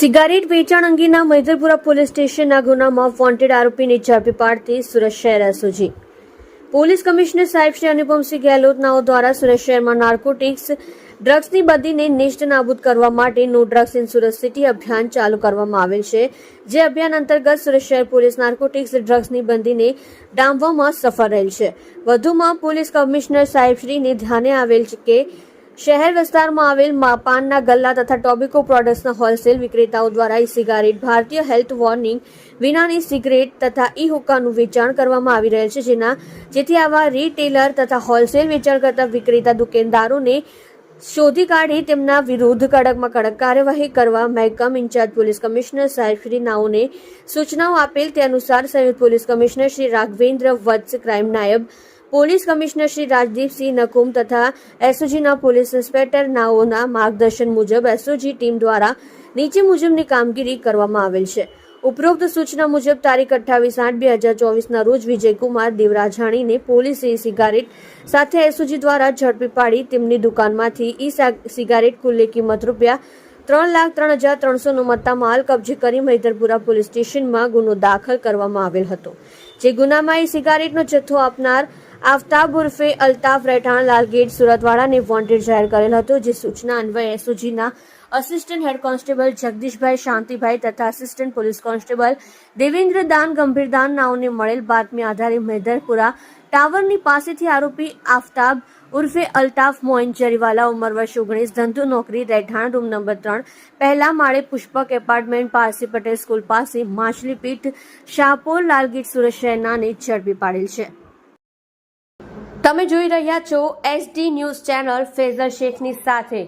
Cigarette વેચાણ અંગેના Maidarpura police સ્ટેશનના ગુનામાં વોન્ટેડ આરોપીને ઝડપી પાડતી સુરત શહેર એસઓજી. પોલીસ કમિશનર સાહેબ શ્રી અનુપમસિંહ ગેહલોતનાઓ દ્વારા સુરત શહેરમાં નાર્કોટિક્સ ડ્રગ્સની બદીને નિષ્ઠ નાબૂદ કરવા માટે no drugs in Surat city અભિયાન ચાલુ કરવામાં આવેલ છે. જે અભિયાન અંતર્ગત સુરત શહેર પોલીસ નાર્કોટિક્સ ડ્રગ્સની બંદીને ડામવામાં સફળ રહેલ છે. વધુમાં પોલીસ કમિશનર સાહેબશ્રીને ધ્યાને આવેલ છે કે શહેર વિસ્તારમાં આવેલ પાનના ગલ્લા તથા ટોબેકો પ્રોડક્ટ્સના હોલસેલ વિક્રેતાઓ દ્વારા ઈ સિગારેટ, ભારતીય હેલ્થ વોર્નિંગ, વિનાની સિગરેટ તથા ઈ હુક્કાનું વેચાણ કરવામાં આવી રહેલ છે, જેના જેથી આવા રિટેલર તથા હોલસેલ વેચાણ કરતા વિક્રેતા દુકાનદારોને શોધી કાઢી તેમના વિરુદ્ધ કડકમાં કડક કાર્યવાહી કરવા મહેકમ ઇન્ચાર્જ પોલીસ કમિશનર સાહેબ શ્રી નાઓને સૂચનાઓ આપેલ તે અનુસાર સંયુક્ત police commissioner Shri Raghavendra Vats crime નાયબ પોલીસ કમિશનર શ્રી રાજદીપસિંહ નકુમ તથા એસઓજીના પોલીસ ઇન્સ્પેક્ટર નાઓના માર્ગદર્શન મુજબ એસઓજી ટીમ દ્વારા નીચે મુજબની કામગીરી કરવામાં આવેલ છે. ઉપરોક્ત સૂચના મુજબ તારીખ અઠ્ઠાવીસ આઠ બે હજાર ચોવીસના રોજ વિજયકુમાર દેવરાજાણીને પોલીસે સિગારેટ સાથે એસઓજી દ્વારા ઝડપી પાડી તેમની દુકાનમાંથી ઈ સિગારેટ કુલ્લે કિંમત રૂપિયા ત્રણ લાખ ત્રણ હજાર ત્રણસોનો મત્તા માલ કબજે કરી મૈદરપુરા પોલીસ સ્ટેશનમાં ગુનો દાખલ કરવામાં આવેલ હતો. જે ગુનામાં ઈ સિગારેટનો જથ્થો આપનાર આફતાબ ઉર્ફે અલ્તાફ રહેઠાણ લાલગેટ સુરતવાળાને વોન્ટેડ જાહેર કરેલ હતો, જે સૂચના અન્વયે એસઓજીના assistant head constable Jagdishbhai Shantibhai તથા અસિસ્ટન્ટ પોલીસ કોન્સ્ટેબલ દેવેન્દ્ર દાન ગંભીર દાન નાઓને મળેલ બાતમી આધારે મેદરપુરા ટાવરની પાસેથી આરોપી આફતાબ ઉર્ફે અલ્તાફ મોઇન જરીવાલા ઉંમર વર્ષ ઓગણીસ, ધંધુ નોકરી, રહેઠાણ રૂમ નંબર ત્રણ, પહેલા માળે પુષ્પક એપાર્ટમેન્ટ પારસી પટેલ સ્કૂલ પાસે, માછલીપીઠ, શાહપોર લાલગીટ સુરત શહેરનાને ઝડપી પાડેલ છે. તમે જોઈ રહ્યા છો એસડી ન્યૂઝ ચેનલ ફેઝલ શેખની સાથે.